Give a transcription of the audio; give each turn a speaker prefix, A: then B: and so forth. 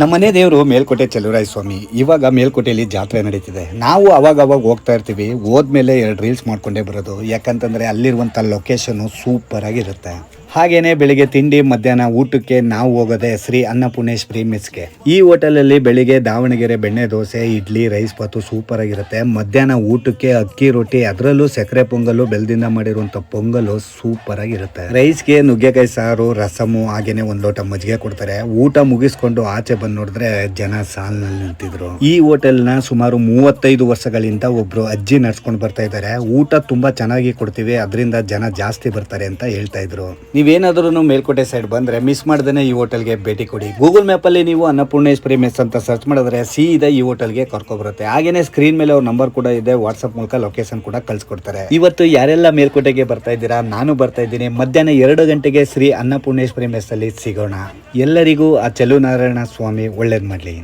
A: ನಮ್ಮನೆ ದೇವರು ಮೇಲ್ಕೋಟೆ ಚಲುವರಾಯ ಸ್ವಾಮಿ ಇವಾಗ ಮೇಲ್ಕೋಟೆಯಲ್ಲಿ ಜಾತ್ರೆ ನಡೀತಿದೆ. ನಾವು ಅವಾಗ ಅವಾಗ ಹೋಗ್ತಾ ಇರ್ತೀವಿ. ಹೋದ್ಮೇಲೆ ಎರಡು ರೀಲ್ಸ್ ಮಾಡ್ಕೊಂಡೇ ಬರೋದು. ಯಾಕಂತಂದ್ರೆ ಅಲ್ಲಿರುವಂಥ ಲೊಕೇಶನ್ ಸೂಪರ್ ಆಗಿರುತ್ತೆ ಹಾಗೇನೆ ಬೆಳಿಗ್ಗೆ ತಿಂಡಿ, ಮಧ್ಯಾಹ್ನ ಊಟಕ್ಕೆ ನಾವು ಹೋಗೋದೆ ಶ್ರೀ ಅನ್ನಪೂರ್ಣೇಶ್ವರಿ ಮೆಸ್ಗೆ. ಈ ಹೋಟೆಲಲ್ಲಿ ಬೆಳಿಗ್ಗೆ ದಾವಣಗೆರೆ ಬೆಣ್ಣೆ dosa, idli, rice bath super ಆಗಿರುತ್ತೆ. ಮಧ್ಯಾಹ್ನ ಊಟಕ್ಕೆ ಅಕ್ಕಿ ರೊಟ್ಟಿ, ಅದರಲ್ಲೂ ಸಕ್ಕರೆ ಪೊಂಗಲ್ಲು ಬೆಲ್ಲದಿಂದ ಮಾಡಿರುವಂಥ ಪೊಂಗಲು ಸೂಪರ್ ಆಗಿರುತ್ತೆ. ರೈಸ್ಗೆ ನುಗ್ಗೆಕಾಯಿ ಸಾರು, ರಸಮು, ಹಾಗೇನೆ ಒಂದ್ ಲೋಟ ಮಜ್ಜಿಗೆ ಕೊಡ್ತಾರೆ. ಊಟ ಮುಗಿಸ್ಕೊಂಡು ಆಚೆ ಬಂದ್ ನೋಡಿದ್ರೆ ಜನ ಸಾಲಿನಲ್ಲಿ ನಿಂತಿದ್ರು. ಈ ಹೋಟೆಲ್ನ ಸುಮಾರು ಮೂವತ್ತೈದು ವರ್ಷಗಳಿಂದ ಒಬ್ರು ಅಜ್ಜಿ ನಡ್ಸ್ಕೊಂಡು ಬರ್ತಾ ಇದ್ದಾರೆ. ಊಟ ತುಂಬಾ ಚೆನ್ನಾಗಿ ಕೊಡ್ತೀವಿ, ಅದರಿಂದ ಜನ ಜಾಸ್ತಿ ಬರ್ತಾರೆ ಅಂತ ಹೇಳ್ತಾ ಇದ್ರು. ನೀವೇನಾದ್ರೂ ಮೇಲ್ಕೋಟೆ ಸೈಡ್ ಬಂದ್ರೆ ಮಿಸ್ ಮಾಡ್ದೇ ಈ ಹೋಟೆಲ್ಗೆ ಭೇಟಿ ಕೊಡಿ. ಗೂಗಲ್ ಮ್ಯಾಪ್ ಅಲ್ಲಿ ನೀವು ಅನ್ನಪೂರ್ಣೇಶ್ವರಿ ಮೆಸ್ ಅಂತ ಸರ್ಚ್ ಮಾಡಿದ್ರೆ ಸೀದಾ ಈ ಹೋಟೆಲ್ಗೆ ಕರ್ಕೊಬರುತ್ತೆ. ಹಾಗೇನೆ ಸ್ಕ್ರೀನ್ ಮೇಲೆ ಅವ್ರ ನಂಬರ್ ಕೂಡ ಇದೆ ವಾಟ್ಸ್ಆಪ್ ಮೂಲಕ ಲೊಕೇಶನ್ ಕೂಡ ಕಳ್ಸಿಕೊಡ್ತಾರೆ. ಇವತ್ತು ಯಾರೆಲ್ಲ ಮೇಲ್ಕೋಟೆಗೆ ಬರ್ತಾ ಇದ್ದೀರಾ? ನಾನು ಬರ್ತಾ ಇದ್ದೀನಿ. ಮಧ್ಯಾಹ್ನ ಎರಡು ಗಂಟೆಗೆ ಶ್ರೀ ಅನ್ನಪೂರ್ಣೇಶ್ವರಿ ಮೆಸ್ ಅಲ್ಲಿ ಸಿಗೋಣ. ಎಲ್ಲರಿಗೂ ಆ ಚೆಲುನಾರಾಯಣ ಸ್ವಾಮಿ ಒಳ್ಳೇದು ಮಾಡ್ಲಿ.